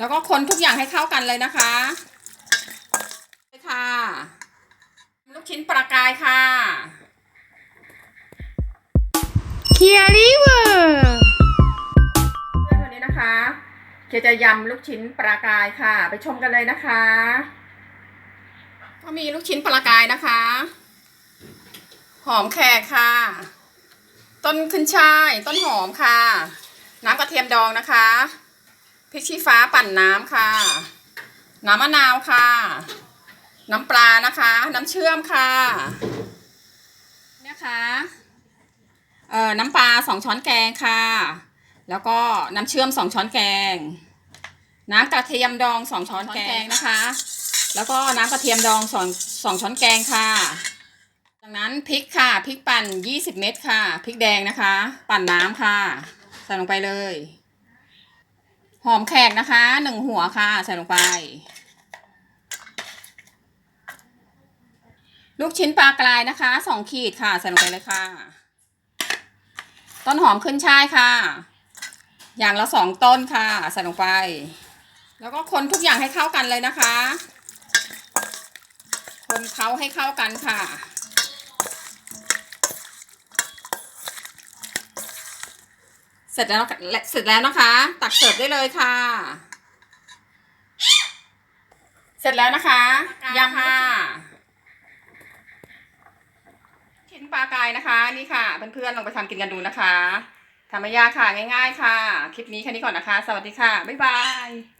แล้วก็คนทุกอย่างให้เข้ากันเลยนะคะเลยค่ะ ลูกชิ้นปลากายค่ะเคียริเวอร์เพื่อนวันนี้นะคะเกจะยำลูกชิ้นปลากายค่ะ ไปชมกันเลยนะคะ ก็มีลูกชิ้นปลากายนะคะ หอมแขกค่ะ ต้นขึ้นช่าย ต้นหอมค่ะ น้ำกระเทียมดองนะคะ พริกชี้ฟ้าปั่นน้ำค่ะ น้ำมะนาวค่ะ น้ำปลานะคะ น้ำเชื่อมค่ะเนี่ยค่ะเอ่อน้ำปลาสองช้อนแกงค่ะ แล้วก็น้ำเชื่อมสองช้อนแกง น้ำกระเทียมดองสองช้อนแกงนะคะ แล้วก็น้ำกระเทียมดองสองสองช้อนแกงค่ะจากนั้นพริกค่ะพริกปั่นยี่สิบเม็ดค่ะพริกแดงนะคะ ปั่นน้ำค่ะ ใส่ลงไปเลย หอมแขกนะคะหนึ่งหัวค่ะใส่ลงไป ลูกชิ้นปลากรายนะคะสองขีดค่ะใส่ลงไปเลยค่ะ ต้นหอมขึ้นช่ายค่ะ อย่างละสองต้นค่ะใส่ลงไป แล้วก็คนทุกอย่างให้เข้ากันเลยนะคะ คนเขาให้เข้ากันค่ะ เสร็จแล้วเสร็จแล้วนะคะ ตักเสิร์ฟได้เลยค่ะ เสร็จแล้วนะคะยำค่ะชิ้นปลากายนะคะนี่ค่ะเพื่อนๆลองไปทำกินกันดูนะคะทำไม่ยากค่ะง่าย ๆ ค่ะ คลิปนี้แค่นี้ก่อนนะคะ สวัสดีค่ะ บ๊ายบาย